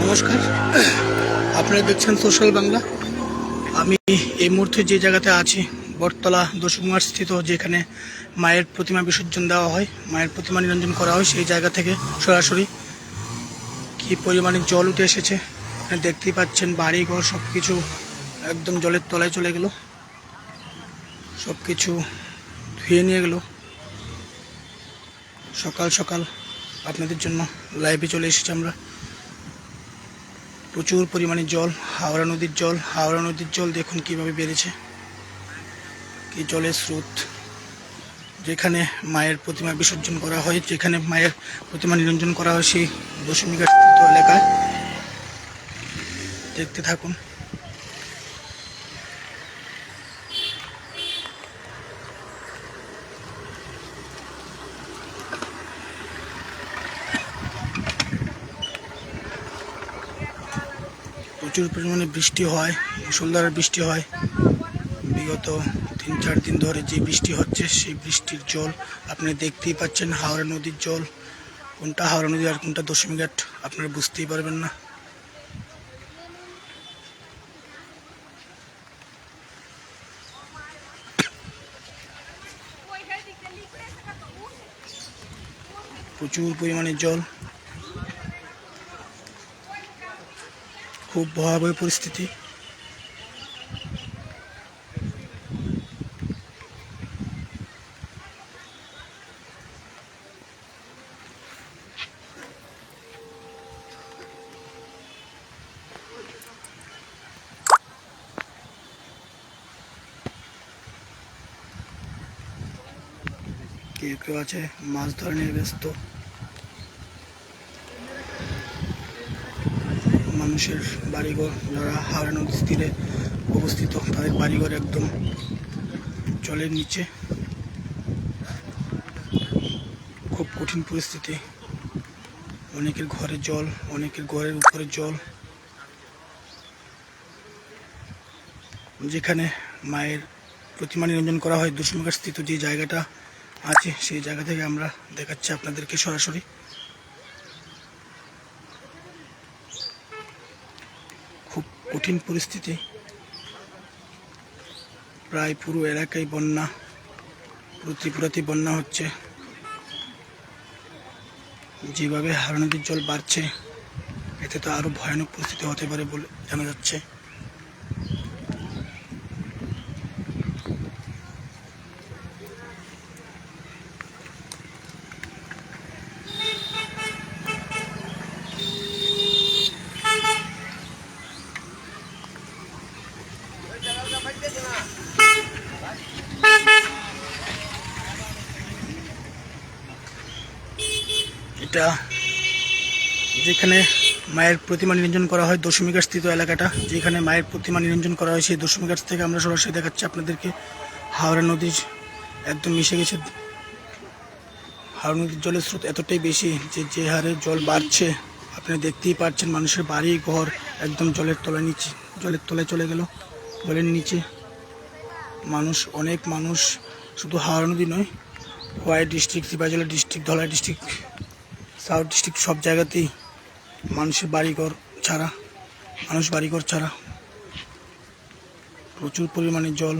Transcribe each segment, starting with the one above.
নমস্কার। আপনারা দেখছেন সোশ্যাল বাংলা। আমি এই মুহূর্তে যে জায়গাতে আছি, বটতলা দশকুমার স্থিত, যেখানে মায়ের প্রতিমা বিসর্জন দেওয়া হয়, মায়ের প্রতিমা নিরঞ্জন করা হয়, সেই জায়গা থেকে সরাসরি কি পরিমাণে জল উঠে এসেছে দেখতেই পাচ্ছেন বাড়ি ঘর সব কিছু একদম জলের তলায় চলে গেল। সব কিছু ধুয়ে নিয়ে গেল। সকাল সকাল আপনাদের জন্য লাইভে চলে এসেছি আমরা। প্রচুর পরিমাণে জল, হাওড়া নদীর জল, হাওড়া নদীর জল দেখুন কীভাবে বেড়েছে। কি জলের স্রোত। যেখানে মায়ের প্রতিমা বিসর্জন করা হয়, যেখানে মায়ের প্রতিমা নিরঞ্জন করা হয়, সেই দশমিকা এলাকায়। দেখতে থাকুন। প্রচুর পরিমাণে বৃষ্টি হয় মুসলধারে বৃষ্টি হয়। বিগত তিন, চার দিন ধরে যে বৃষ্টি হচ্ছে, সেই বৃষ্টির জল আপনি দেখতেই পাচ্ছেন, হাওড়া নদীর জল। কোনটা হাওড়া নদী আর কোনটা দশমী ঘাট, আপনারা বুঝতেই পারবেন না। প্রচুর পরিমাণে জল। খুব ভয়াবহ পরিস্থিতি। কেউ কেউ আছে মাছ ধরে নিয়ে ব্যস্ত। মানুষের বাড়িঘর, যারা হাওড়া নদীর তীরে অবস্থিত, তাদের বাড়িঘর একদম জলের নিচে। খুব কঠিন পরিস্থিতি। অনেকের ঘরে জল, অনেকের ঘরের উপরে জল। যেখানে মায়ের প্রতিমা নিরঞ্জন করা হয় দশমীঘাট স্থিত যে জায়গাটা আছে, সেই জায়গা থেকে আমরা দেখাচ্ছি আপনাদেরকে সরাসরি খুব কঠিন পরিস্থিতি। প্রায় পুরো এলাকায় বন্যা পুরো ত্রিপুরাতে বন্যা হচ্ছে। যেভাবে হারা নদীর জল বাড়ছে, এতে তো আরও ভয়ানক পরিস্থিতি হতে পারে বলে জানা যাচ্ছে। এটা যেখানে মায়ের প্রতিমা নিরঞ্জন করা হয় দশমীঘাট স্থিত এলাকাটা, যেখানে মায়ের প্রতিমা নিরঞ্জন করা হয়, সেই দশমীঘাট থেকে আমরা সরাসরি দেখাচ্ছি আপনাদেরকে। হাওড়া নদীর একদম মিশে গেছে। হাওড়া নদীর জলের স্রোত এতটাই বেশি যে যে হারে জল বাড়ছে, আপনি দেখতেই পাচ্ছেন মানুষের বাড়ি ঘর একদম জলের তলায় নিচে, জলের তলায় চলে গেল। জলের নিচে মানুষ, অনেক মানুষ, শুধু হাওড়া নদী নয় white district, Sepahijala district, Dhalai district south district সব জায়গাতেই মানুষের বাড়িঘর ছাড়া মানুষ বাড়িঘর ছাড়া প্রচুর পরিমাণে জল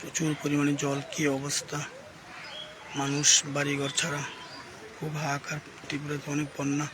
প্রচুর পরিমাণে জল কী অবস্থা। মানুষ বাড়িঘর ছাড়া খুব হাহাকার ত্রিপুরাতে অনেক বন্যা।